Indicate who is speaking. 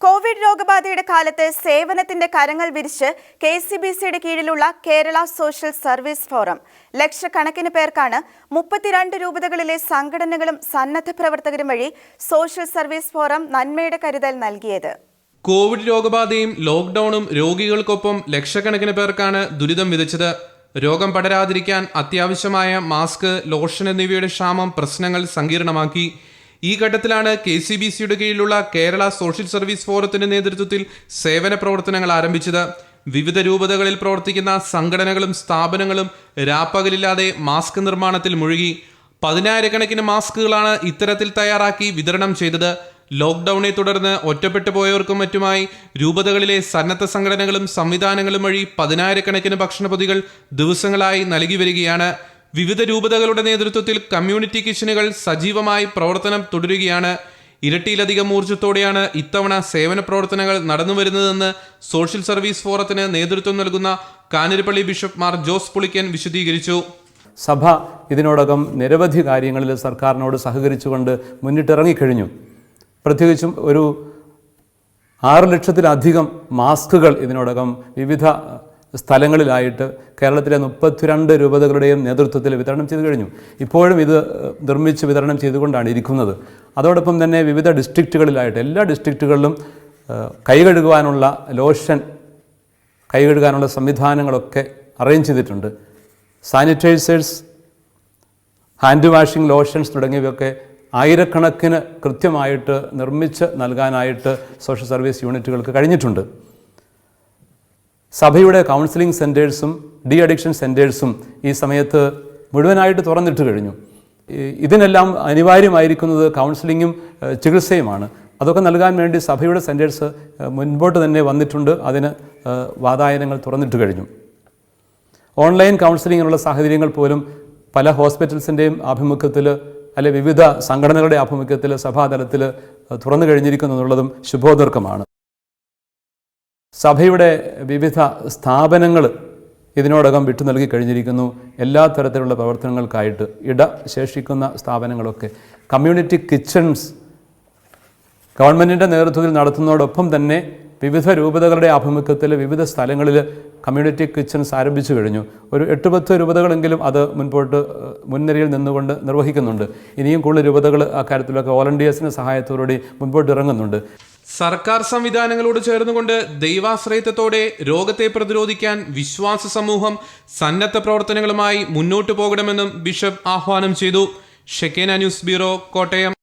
Speaker 1: Covid രോഗബാധയുടെ കാലത്ത് സേവനത്തിന്റെ കരങ്ങൾ വിരിച്ച് കെ സി ബി സിയുടെ കീഴിലുള്ള കേരള സോഷ്യൽ സർവീസ് ഫോറം. ലക്ഷക്കണക്കിന് പേർക്കാണ് മുപ്പത്തിരണ്ട് രൂപതകളിലെ സംഘടനകളും സന്നദ്ധ പ്രവർത്തകരും വഴി സോഷ്യൽ സർവീസ് ഫോറം നന്മയുടെ കരുതൽ നൽകിയത്.
Speaker 2: കോവിഡ് രോഗബാധയും ലോക്ക്ഡൌണും രോഗികൾക്കൊപ്പം ലക്ഷക്കണക്കിന് പേർക്കാണ് ദുരിതം വിതച്ചത്. രോഗം പടരാതിരിക്കാൻ അത്യാവശ്യമായ മാസ്ക് ലോഷൻ എന്നിവയുടെ ക്ഷാമം പ്രശ്നങ്ങൾ സങ്കീർണമാക്കി. ഈ ഘട്ടത്തിലാണ് കെ സി ബി സിയുടെ കീഴിലുള്ള കേരള സോഷ്യൽ സർവീസ് ഫോറത്തിന്റെ നേതൃത്വത്തിൽ സേവന പ്രവർത്തനങ്ങൾ ആരംഭിച്ചത്. വിവിധ രൂപതകളിൽ പ്രവർത്തിക്കുന്ന സംഘടനകളും സ്ഥാപനങ്ങളും രാപ്പകലില്ലാതെ മാസ്ക് നിർമ്മാണത്തിൽ മുഴുകി. പതിനായിരക്കണക്കിന് മാസ്കുകളാണ് ഇത്തരത്തിൽ തയ്യാറാക്കി വിതരണം ചെയ്തത്. ലോക്ക്ഡൌണെ തുടർന്ന് ഒറ്റപ്പെട്ടു പോയവർക്കും മറ്റുമായി രൂപതകളിലെ സന്നദ്ധ സംഘടനകളും സംവിധാനങ്ങളും വഴി പതിനായിരക്കണക്കിന് ഭക്ഷണപൊതികൾ ദിവസങ്ങളായി നൽകി വരികയാണ്. വിവിധ രൂപതകളുടെ നേതൃത്വത്തിൽ കമ്മ്യൂണിറ്റി കിച്ചനുകൾ സജീവമായി പ്രവർത്തനം തുടരുകയാണ്. ഇരട്ടിയിലധികം ഊർജത്തോടെയാണ് ഇത്തവണ സേവന പ്രവർത്തനങ്ങൾ നടന്നുവരുന്നതെന്ന് സോഷ്യൽ സർവീസ് ഫോറത്തിന് നേതൃത്വം നൽകുന്ന കാഞ്ഞിരപ്പള്ളി ബിഷപ്പ് മാർ ജോസ് പുളിക്കൻ വിശദീകരിച്ചു.
Speaker 3: സഭ ഇതിനോടകം നിരവധി കാര്യങ്ങളിൽ സർക്കാരിനോട് സഹകരിച്ചുകൊണ്ട് മുന്നിട്ടിറങ്ങിക്കഴിഞ്ഞു. പ്രത്യേകിച്ചും ഒരു ആറ് ലക്ഷത്തിലധികം മാസ്കുകൾ ഇതിനോടകം വിവിധ സ്ഥലങ്ങളിലായിട്ട് കേരളത്തിലെ മുപ്പത്തിരണ്ട് രൂപതകളുടെയും നേതൃത്വത്തിൽ വിതരണം ചെയ്തു കഴിഞ്ഞു. ഇപ്പോഴും ഇത് നിർമ്മിച്ച് വിതരണം ചെയ്തുകൊണ്ടാണ് ഇരിക്കുന്നത്. അതോടൊപ്പം തന്നെ വിവിധ ഡിസ്ട്രിക്റ്റുകളിലായിട്ട് എല്ലാ ഡിസ്ട്രിക്റ്റുകളിലും കൈ കഴുകുവാനുള്ള ലോഷൻ കൈ കഴുകാനുള്ള സംവിധാനങ്ങളൊക്കെ അറേഞ്ച് ചെയ്തിട്ടുണ്ട്. സാനിറ്റൈസേഴ്സ് ഹാൻഡ് വാഷിംഗ് ലോഷൻസ് തുടങ്ങിയവയൊക്കെ ആയിരക്കണക്കിന് കൃത്യമായിട്ട് നിർമ്മിച്ച് നൽകാനായിട്ട് സോഷ്യൽ സർവീസ് യൂണിറ്റുകൾക്ക് കഴിഞ്ഞിട്ടുണ്ട്. സഭയുടെ കൗൺസിലിംഗ് സെന്റേഴ്സും ഡി അഡിക്ഷൻ സെന്റേഴ്സും ഈ സമയത്ത് മുഴുവനായിട്ട് തുറന്നിട്ട് കഴിഞ്ഞു. ഇതിനെല്ലാം അനിവാര്യമായിരിക്കുന്നത് കൗൺസിലിങ്ങും ചികിത്സയുമാണ്. അതൊക്കെ നൽകാൻ വേണ്ടി സഭയുടെ സെന്റേഴ്സ് മുൻപോട്ട് തന്നെ വന്നിട്ടുണ്ട്. അതിന് വാതായനങ്ങൾ തുറന്നിട്ട് കഴിഞ്ഞു. ഓൺലൈൻ കൗൺസിലിങ്ങിനുള്ള സാഹചര്യങ്ങൾ പോലും പല ഹോസ്പിറ്റൽസിന്റെയും ആഭിമുഖ്യത്തിൽ അല്ലെ വിവിധ സംഘടനകളുടെ ആഭിമുഖ്യത്തിൽ സഭാതലത്തിൽ തുറന്നു കഴിഞ്ഞിരിക്കുന്നു എന്നുള്ളതും ശുഭോദർക്കമാണ്. സഭയുടെ വിവിധ സ്ഥാപനങ്ങൾ ഇതിനോടകം വിട്ടു നൽകി കഴിഞ്ഞിരിക്കുന്നു. എല്ലാ തരത്തിലുള്ള പ്രവർത്തനങ്ങൾക്കായിട്ട് ഇട ശേഷിക്കുന്ന സ്ഥാപനങ്ങളൊക്കെ. കമ്മ്യൂണിറ്റി കിച്ചൺസ് ഗവൺമെന്റിന്റെ നേതൃത്വത്തിൽ നടത്തുന്നതോടൊപ്പം തന്നെ വിവിധ രൂപതകളുടെ ആഭിമുഖ്യത്തിൽ വിവിധ സ്ഥലങ്ങളിൽ കമ്മ്യൂണിറ്റി കിച്ചൺസ് ആരംഭിച്ചു കഴിഞ്ഞു. ഒരു എട്ട് പത്ത് രൂപതകളെങ്കിലും അത് മുൻപോട്ട് മുൻനിരയിൽ നിന്നുകൊണ്ട് നിർവഹിക്കുന്നുണ്ട്. ഇനിയും കൂടുതൽ രൂപതകൾ അക്കാര്യത്തിലൊക്കെ വോളണ്ടിയേഴ്സിന്റെ സഹായത്തോടുകൂടി മുൻപോട്ട് ഇറങ്ങുന്നുണ്ട്.
Speaker 2: സർക്കാർ സംവിധാനങ്ങളോട് ചേർന്നുകൊണ്ട് ദൈവാശ്രയത്വത്തോടെ രോഗത്തെ പ്രതിരോധിക്കാൻ വിശ്വാസ സമൂഹം സന്നദ്ധ പ്രവർത്തനങ്ങളുമായി മുന്നോട്ടു പോകണമെന്നും ബിഷപ്പ് ആഹ്വാനം ചെയ്തു. Shekinah news bureau Kottayam.